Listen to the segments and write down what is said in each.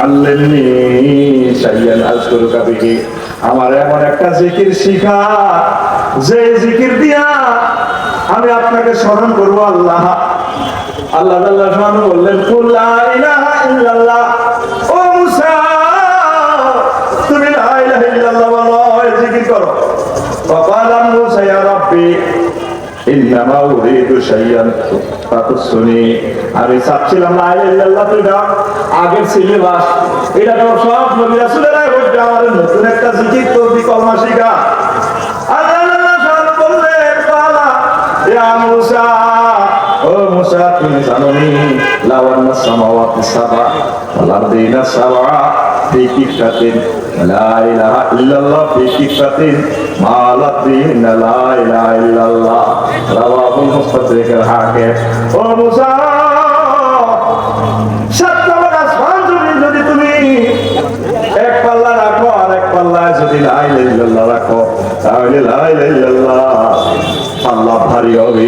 আল্লাহনি শাইয়ান আজকুরুকা বিহি আমার এমন একটা জিকির শিখা, যে জিকির দিয়া আমি আপনাকে স্মরণ করব আল্লাহ। আল্লাহ আল্লাহ স্মরণ বললেন লা ইলাহা ইল্লাল্লাহ। ও মুসা, তুমি লা ইলাহা ইল্লাল্লাহ বলো জিকির করো। ইন্নামা উরিদু শাইয়ান তাকুসুনি আমি চাচ্ছিলাম না ইল্লাল্লাহ তুই দাও। আগের সিলেবাস। এটা তো সব নবী আমার নতুন একটা কলমা শিখা আল্লাহ আল্লাহ ও মুসা, তুমি জানোনি, লাওয়ান্না সামাওয়াতি সাবা, ওয়াল আরদিনা সাবা। ফি لا إله إلا الله في كفة ما لدينا لا إله إلا الله رواه المستدرك الحاكم ও মুসা সত্যবান আসমান জমিন যদি তুমি এক পাল্লা রাখো আর এক পাল্লায় যদি লাই লাইল্লাহ রাখো তাহলে লাই লাইল্লাহ পাল্লা ভারী হবে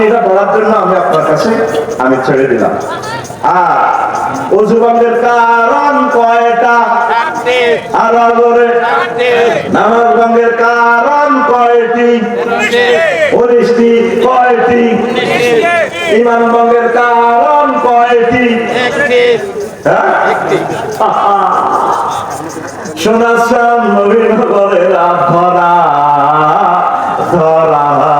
আপনি এটা জন্য আমি আপনার কাছে আমি ছেড়ে দিলাম। আর অজুবাঙ্গের কারণ কয়টা? আর বলে কারণ কয়টি? উনিশটি কয়টি? ইমান ভঙ্গের কারণ কয়টি? শোনাচ্ছাম নবীন বলে ধরা ধরা।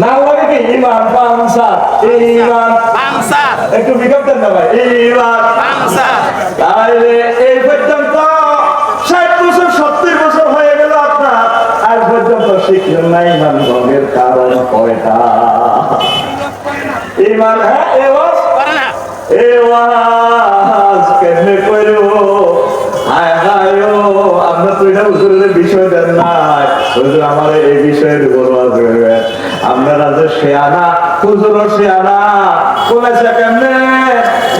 না লাগে কি ইমান। পাংসা ইমান একটু বিজ্ঞাপ দেন না ভাই ইমান। তাহলে এই পর্যন্ত ষাট বছর সত্তর বছর হয়ে গেল আপনার। আজ পর্যন্ত শিখলেন না ইমান ভঙ্গের কারণ কয়টা? ইমান হ্যাঁ এওয়াজ এওয়াজ কেমনে করো হায় হায় ও আমরা তো এটা হুজুরের বিষয় দেন নাই। হুজুর আমার এই বিষয়ের উপর আপনারা যে শেয়ানা হুজুরও শেয়ানা কোনাছে কেমনে?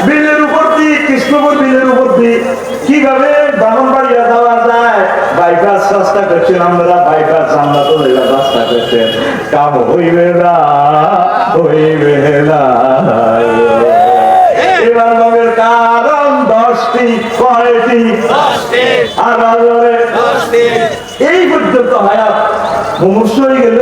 বিলের উপর দি কৃষ্ণপুর বিলের উপর দি কীভাবে ব্রাহ্মণবাড়িয়া যাওয়া যায়? বাইপাস রাস্তা করছেন আমরা বাইপাস আমরা তো রাস্তা করছেন। কাম হইবে না হইবে না। এবার মগের কারণ দশটি কয়টি? আর এই পর্যন্ত হায়াত মুমূর্ষ হয়ে গেলে।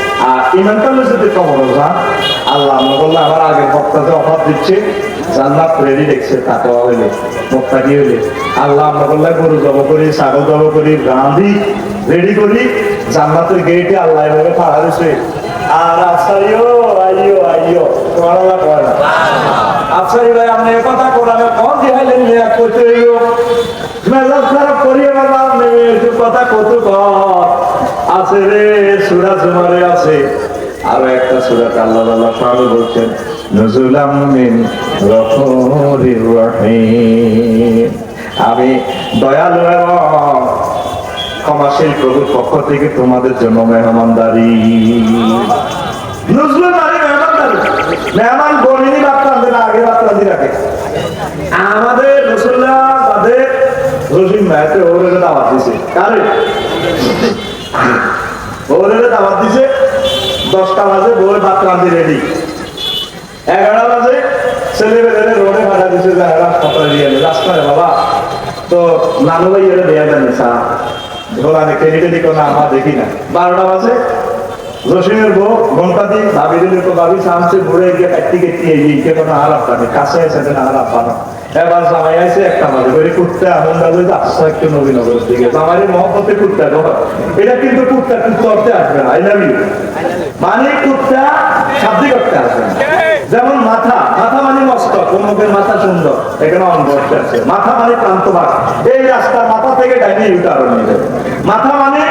ইমানটা হলো যদি কমন যান আল্লাহ বললে, আমার আগের বক্তাতে অফার দিচ্ছে, জান্নাত রেডি দেখছে, তাকে হইলে মুক্তাকি হইলে? আল্লাহ আমরা গরু জব করি, ছাগল জব করি গান্ধি রেডি করি, জান্নাতের গেটে আল্লাহ এভাবে পাড়া দিছে। আর আফসারিও, আইও আইও, তোমার আল্লাহ কয় না? আফসারি ভাই, আপনি কথা কোরআনে কম দিহাইলেন নিয়ে করতে হইল? খারাপ করিয়ে বাবা কথা কত কর। আছে রে, সুরা আছে। একটা আল্লাহ আল্লাহ সাহেব বলছেন নজুলাম মিন আমি দয়ালু এবং ক্ষমাশীল প্রভুর পক্ষ থেকে তোমাদের জন্য মেহমানদারি। মানে মেহমান আগে রাখে আমাদের রসুল্লাহ তাদের ওরে দাওয়াত দিছে। কারে? ওরে দাওয়াত দিছে। দশটা বাজে বউয়ের ভাত রান্ধি রেডি এগারো বাজে, ছেলে বেলে রোডে ভাড়া দিছে যে হাসপাতালে নিয়ে এলো রাস্তায় বাবা, তো নানু ভাই এর দেয়া দেন সা ধোলা দেখে হেঁটে দিকে না আমরা দেখি না। বারোটা বাজে রসিমের বউ, ঘণ্টা দিন ভাবি দিলে তো ভাবি, সামসে ঘুরে গিয়ে কাটতে কেটে কে কোনো কাছে আপনার এবার জামাই আছে একটা মাঝে কুত্তে আসছে একটু নবীনগরের দিকে। জামাইয়ের মহব্বতে এটা কিন্তু অর্থে আসবে না, আই লাভ ইউ। মানে আসবে যেমন মাথা মাথা মানে মস্তক অমুকের মাথা সুন্দর, এখানে অঙ্গ আছে। মাথা মানে প্রান্তভাগ এই রাস্তা মাথা থেকে ডাইনে মাথা মানে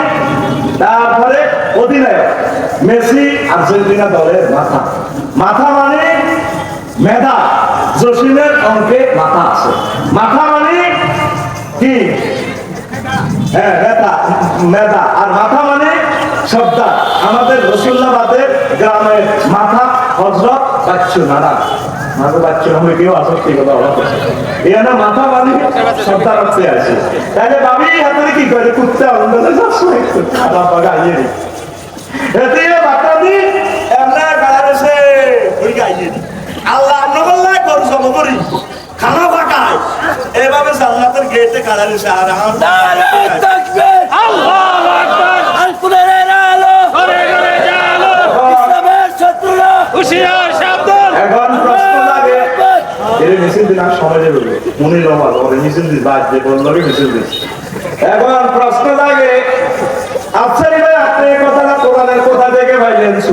তারপরে অধিনায়ক, মেসি আর্জেন্টিনা দলের মাথা। মাথা মানে মেধা, জসিমের অঙ্কে মাথা আছে। মাথা মানে কি? হ্যাঁ মেধা মেধা। আর মাথা মানে শব্দা আমাদের রসুল্লাবাদের গ্রামের মাথা হজরত বাচ্চু মাথা বাচ্চু নামে কেউ আসক্তি কথা এখানে মাথা মানে শব্দা রাখতে আছে। তাহলে ভাবি হাতে কি করে? কুত্তে বাগা ইয়ে এতে দি রয়েছে ওই গাইয়ে আল্লাহ গরু করি। খানা ফাঁকায় এভাবে জান্নাতের গেটে কাড়া রয়েছে আর এখন প্রশ্ন লাগে এর মিছিল দিন আর সময় দেবে মনির রহমান মিছিল দিস বাদ যে বলল মিছিল দিস এখন প্রশ্ন লাগে আচ্ছা এবার আপনি এই কথাটা কোরআনের কোথা থেকে পাইলেন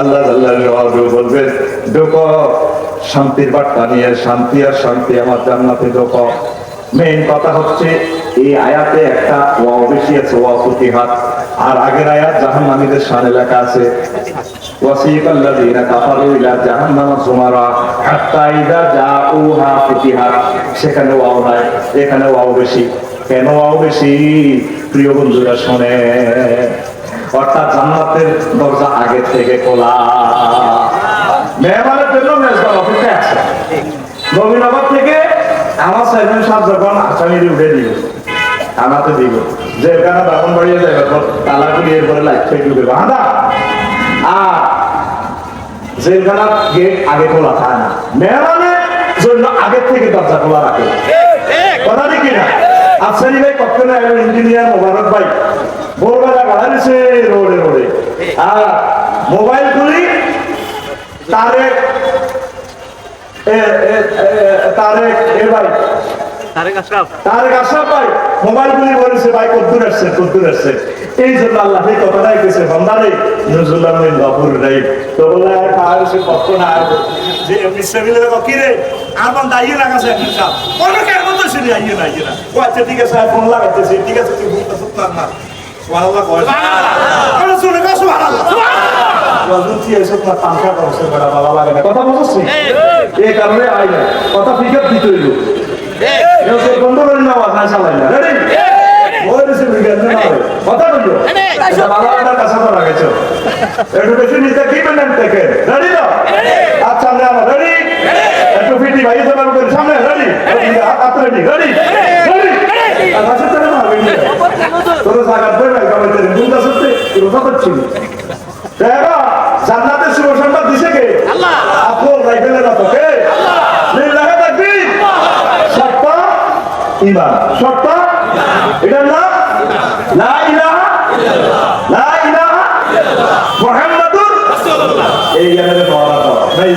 আল্লাহ আল্লাহ বলবেন ঢোক শান্তির বার্তা নিয়ে শান্তি আর শান্তি আমার জান্নাতে ঢোক মেইন কথা হচ্ছে এই আয়াতে একটা ওয়া বেশি আছে ওয়া ফুতিহাত আর আগের আয়াত জাহান্নামীদের শানে লেখা আছে وسيق الذين كفروا إلى جهنم زمرا حتى إذا جاءوها فتحت সেখানে ওয়াও নাই এখানে ওয়াও বেশি কেন ওয়াও বেশি প্রিয় বন্ধুরা শোনে জান্নাতের দরজা আগে থেকে খোলা। মেহমানের জন্য মেজবান অপেক্ষা আছে। নবীনগর থেকে আমার সেভেন সাত যখন আসামির উঠে দিব আমাকে দিব যে এখানে বাপন বাড়িয়ে যাবে তালা খুলি এরপরে লাইট থেকে ঢুকে বাঁধা আর জেলখানার গেট আগে খোলা থাকে না। মেহমানের জন্য আগে থেকে দরজা খোলা রাখে। কথা দেখি না আফসারি ভাই কখনো একজন ইঞ্জিনিয়ার মোবারক ভাই। ভোরবেলা গাড়া দিছে রোডে রোডে। আর মোবাইল খুলি তারে এ- এ- এ- তারেক এ তারেক আশরাফ ভাই মোবাইল গুলি বলেছে ভাই কদ্দুর আসছে কদ্দুর আসছে। এই জন্য আল্লাহ এই কথাটাই কেছে বন্দারে নজরুল্লাহ মিন গফুর রাহিম তো বলে আর কার সে কষ্ট না। আর যে মিস্টার মিলে দেখো কি রে? দাইয়ে একজন সাহেব অনেক এর মতো ছিল আইয়ে না আইয়ে না। ও আচ্ছা ঠিক আছে ফোন লাগাইতেছে। ঠিক আছে তুই সুতরাং না। সুবহানাল্লাহ কয় শুনে সুবহানাল্লাহ। ওয়াজুন এসব না তানকা করছে বড় বাবা লাগে না। কথা বুঝছিস এই। কারণে আই না। কথা ফিকার দিতে হইল। এসব বন্ধ করে না আওয়াজ না চালাই না। রেডি ওই রেসে বিজ্ঞান না কথা বলছো আচ্ছা বাবা আমার কাছে তো লাগাইছো একটু বেশি নিতে কি বলেন থেকে রেডি তো? আচ্ছা আমরা রেডি একটু ফিটি ভাই সামনে রেডি হাত রেডি রেডি রেডি চলে মারবে তোর জায়গা ধরে গাবে তেরে সত্যি রোজা করছিস দেখো জান্নাতের শুভ সংবাদ দিছে কে? আল্লাহ। আপন রাইফেলে না তো কে তাকবীর শর্ত ঈমান শর্ত এটার নাম? লা ইলাহা লা ইলাহা মুহাম্মাদুর রাসূলুল্লাহ। এই পাওয়া নয়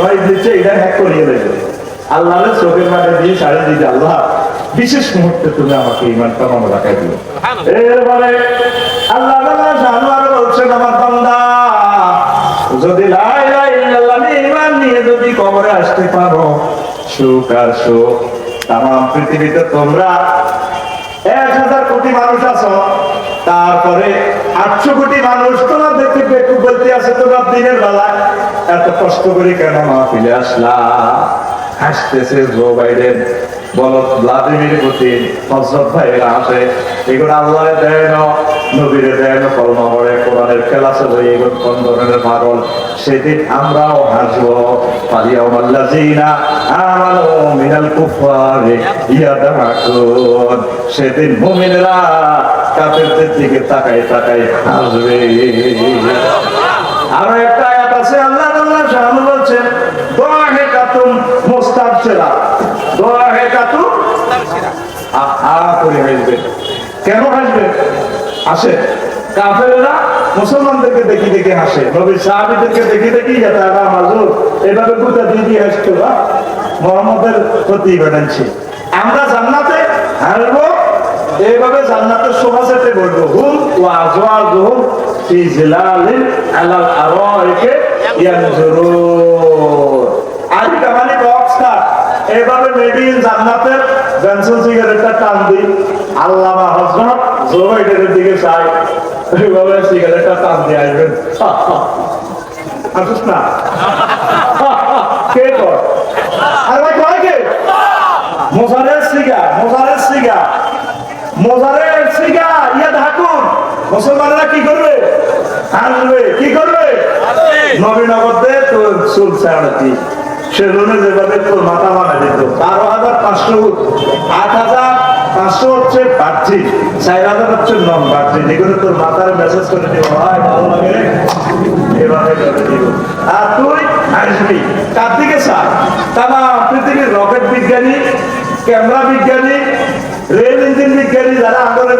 নয় দিচ্ছে এটা হ্যাক করিয়ে দেবে। আল্লাহর চোখের মাঠে দিয়ে সাড়ে দিতে আল্লাহ। বিশেষ মুহূর্তে তুমি আমাকে ইমানটা মনে রাখাই দিও। এরপরে আল্লাহ তাআলা বলছেন, আমার বান্দা, যদি ইল্লাল্লাহ নিয়ে যদি কবরে আসতে পারো, সুখ আর সুখ তাম, পৃথিবীতে তোমরা এক হাজার কোটি মানুষ আছো, তারপরে আটশো কোটি মানুষ তোমার দেখতে একটু বলতে আছে, তোমার দিনের বেলা এত কষ্ট করে কেন মাহফিলে আসলা? হাসতেছে জো বাইডেন বলো ভ্লাদিমির পুতিন হজরত ভাইরা আসে। এগুলো আল্লাহ দেয় না, নবীরে দেয় না কলমা পড়ে কোরআনের খেলাছে বই, এগুলো কোন ধরনের পাগল। সেদিন আমরাও হাসবো পালিয়াও মাল্লাজিনা আমানো মিনাল কুফারে ইয়াদাকুন। সেদিন মুমিনরা কাফেরদের দিকে তাকাই তাকাই হাসবে। আরও একটা আয়াত আছে, আল্লাহ করে হাসবে। কেন হাসবে? আসে। কাফেরেরা মুসলমানদেরকে দেখি দেখি হাসে। নবীর সাহাবিদেরকে দেখি দেখি যাতে আরা মাজুর এভাবে গুতা দিয়ে দিয়ে হাসতো বা মোহাম্মদের প্রতি বানাচ্ছি আমরা জান্নাতে হারবো এইভাবে জান্নাতের শোভা সেটে বলব হুম ও আজওয়াজ হুম ফি জিলালিন আলাল আরাইকে ইয়ানজুরুন। কামানি বক্সটা এভাবে মেডিন জান্নাতের বেনসন সিগারেটটা টান দিই। আল্লামা হজরত জোবাইডের দিকে চাই এইভাবে সিগারেটটা টান দিয়ে আসবেন। আসিস না? কে কর আর ভাই কয় কে? মোজারের সিগা মোজারের সিগা। মোজারের সিগা ইয়া ঢাকুন। মুসলমানরা কি করবে? হাসবে। কি করবে? নবীনগরতে তোর চুল ছাড়াতি সেলুনে যেভাবে মাথা দিত। বারো হাজার পাঁচশো আট হাজার পাঁচশো হচ্ছে চার হাজার হচ্ছে তোর মাথার মেসেজ করে দিব। রকেট বিজ্ঞানী ক্যামেরা বিজ্ঞানী রেল ইঞ্জিন বিজ্ঞানী, যারা আন্দোলন